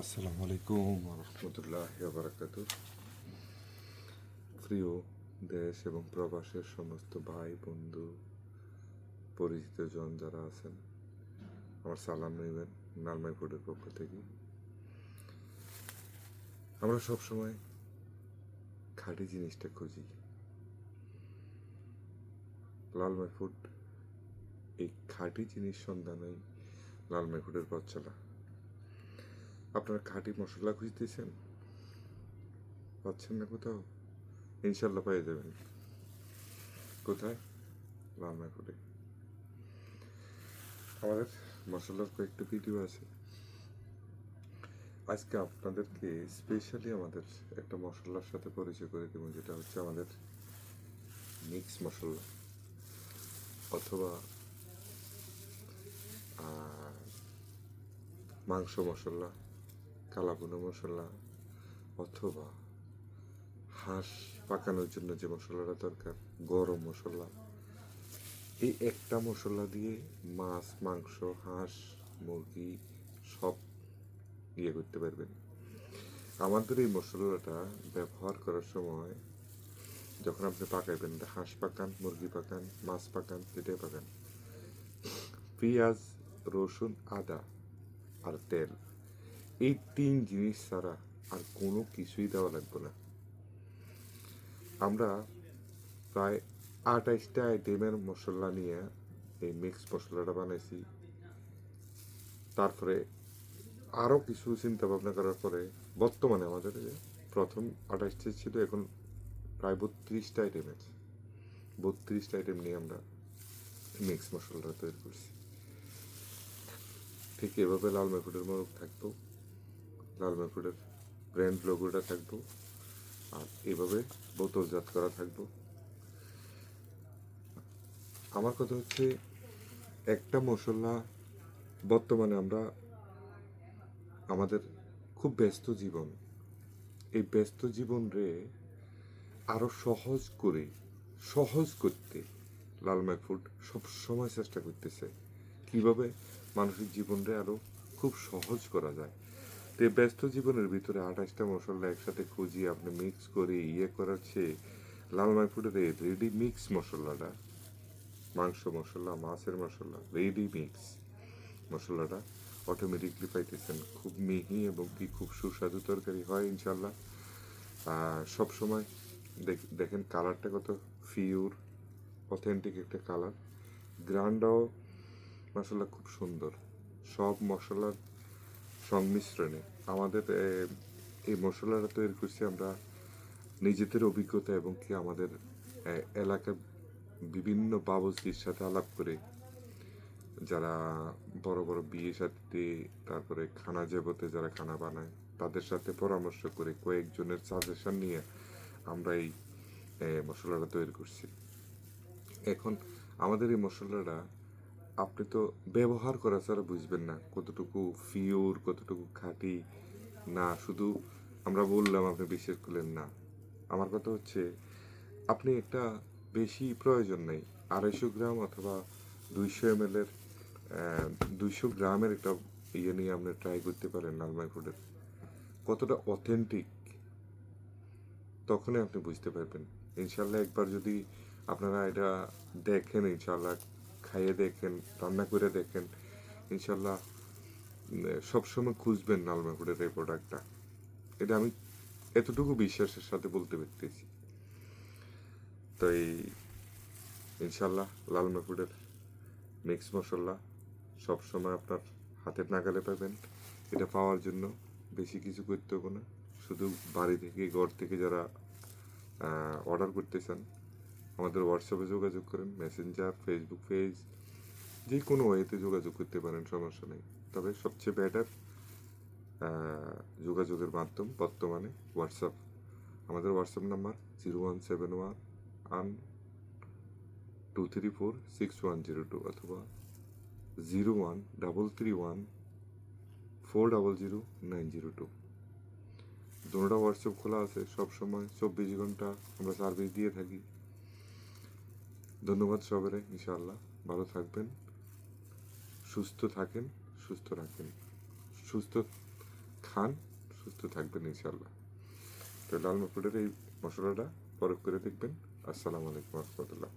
আসসালামু আলাইকুম রহমতুল্লাহ বারাকাতু প্রিয় দেশ এবং প্রবাসের সমস্ত ভাই, বন্ধু, পরিচিত জন যারা আছেন, আমার সালাম নেবেন নালমাই ফুডের পক্ষ থেকে। আমরা সবসময় খাঁটি জিনিসটা খুঁজি। লালমাই ফুড, এই খাঁটি জিনিস সন্ধানেই লালমাই ফুডের পথ চলা। আপনারা খাঁটি মশলা খুঁজতেছেন? পাচ্ছেন না কোথাও? ইনশাল্লাহ পেয়ে যাবেন। কোথায়? লালমাই ফুডে আমাদের মশলার কয়েকটা ভিডিও আছে। আজকে আপনাদেরকে স্পেশালি আমাদের একটা মশলার সাথে পরিচয় করে দেবো, যেটা হচ্ছে আমাদের মিক্স মশলা। অথবা মাংস মশলা। কালাবুনো মশলা অথবা হাঁস পাকানোর জন্য যে মশলাটা দরকার, গরম মশলা। এই একটা মশলা দিয়ে মাছ, মাংস, হাঁস, মুরগি সব ইয়ে করতে পারবেন। আমাদের এই মশলাটা ব্যবহার করার সময় যখন আপনি পাকাইবেন হাঁস পাকান, মুরগি পাকান, মাছ পাকান যেটাই পাকান। পেঁয়াজ, রসুন, আদা আর তেল এই তিন জিনিস ছাড়া আর কোনো কিছুই দেওয়া লাগবে না। আমরা প্রায় আঠাইশটা আইটেমের মশলা নিয়ে এই মিক্স মশলাটা বানাইছি। তারপরে আরও কিছু চিন্তা ভাবনা করার পরে বর্তমানে আমাদের প্রথম আঠাইশটা ছিল, এখন প্রায় বত্রিশটা আইটেম আছে। বত্রিশটা আইটেম নিয়ে আমরা মিক্স মশলাটা তৈরি করছি। ঠিক এভাবে লাল মেকুটের মোরগ থাকতো। লাল মেকুটের ব্র্যান্ড লোগোটা থাকব। আর এভাবে বোতলজাত করা থাকব। আমার কথা হচ্ছে, একটা মশলা বর্তমানে আমরা আমাদের খুব ব্যস্ত জীবন। এই ব্যস্ত জীবন রে আরও সহজ করে, সহজ করতে লালমাই ফুড সব সময় চেষ্টা করতেছে। কীভাবে মানসিক জীবনরে আরও খুব সহজ করা যায়। তো ব্যস্ত জীবনের ভিতরে আঠাশটা মশলা একসাথে খুঁজিয়ে আপনি মিক্স করে ইয়ে করার চেয়ে লালমাই ফুডের এই রেডি মিক্স মশলাটা, মাংস মশলা, মাছের মশলা রেডি মিক্স মশলাটা অটোমেটিকলি পাইতেছেন। খুব মিহি এবং কি খুব সুস্বাদু তরকারি হয় ইনশাল্লাহ সব সময় দেখেন কালারটা কত ফিউর অথেন্টিক একটা কালার। গ্রান্ডাও মশলা খুব সুন্দর। সব মশলার সংমিশ্রণে। আমাদের এই মশলাটা তৈরি করছি আমরা নিজেদের অভিজ্ঞতা এবং কি আমাদের এলাকার বিভিন্ন বাবুজির সাথে আলাপ করে যারা বড় বড় বিয়ে সাথে তারপরে খানা জগতে যারা খানা বানায়, তাদের সাথে পরামর্শ করে কয়েকজনের সাজেশন নিয়ে আমরা এই মশলাটা তৈরি করছি। এখন আমাদের এই মশলাটা আপনি তো ব্যবহার করা ছাড়া বুঝবেন না কতটুকু ফিওর কতটুকু খাঁটি। না, শুধু আমরা বললাম আপনি বিশ্বাস করলেন না। আমার কথা হচ্ছে, আপনি একটা বেশি প্রয়োজন নেই। আড়াইশো গ্রাম অথবা দুইশো এম এর দুইশো গ্রামের একটা ইয়ে নিয়ে আপনি ট্রাই করতে পারেন লালমাই ফুডের কতটা অথেন্টিক তখনই আপনি বুঝতে পারবেন। ইনশাল্লাহ একবার যদি আপনারা এটা দেখেন, ইনশাল্লাহ খাইয়ে দেখেন, রান্না করে দেখেন, ইনশাল্লাহ সবসময় খুঁজবেন নালমাকুড়ের এই প্রোডাক্টটা এটা আমি এতটুকু বিশ্বাসের সাথে বলতে পারতেছি। তো এই, ইনশাল্লাহ লাল মাকুড়ের মিক্স মশলা সবসময় আপনার হাতের নাগালে পাবেন। এটা পাওয়ার জন্য বেশি কিছু করতে হবে না। শুধু বাড়ি থেকে, ঘর থেকে যারা অর্ডার করতে চান আমাদের হোয়াটসঅ্যাপে যোগাযোগ করেন মেসেঞ্জার ফেসবুক পেজ যে কোনো ওয়েতে যোগাযোগ করতে পারেন, সমস্যা নেই। তবে সবচেয়ে বেটার যোগাযোগের মাধ্যম বর্তমানে হোয়াটসঅ্যাপ আমাদের WhatsApp number zero one seven one আন two three four six one zero two অথবা zero one double three one four double zero nine zero two দুটোটা WhatsApp খোলা আছে সব সময় চব্বিশ ঘণ্টা আমরা সার্ভিস দিয়ে থাকি। ধন্যবাদ সবারে ইনশাআল্লাহ। ভালো থাকবেন, সুস্থ থাকেন, সুস্থ রাখেন। সুস্থ খান, সুস্থ থাকবেন, ইনশাআল্লাহ। তো লাল মকুটের এই মশলাটা পরখ করে দেখবেন। আসসালামু আলাইকুম রহমতুল্লাহ।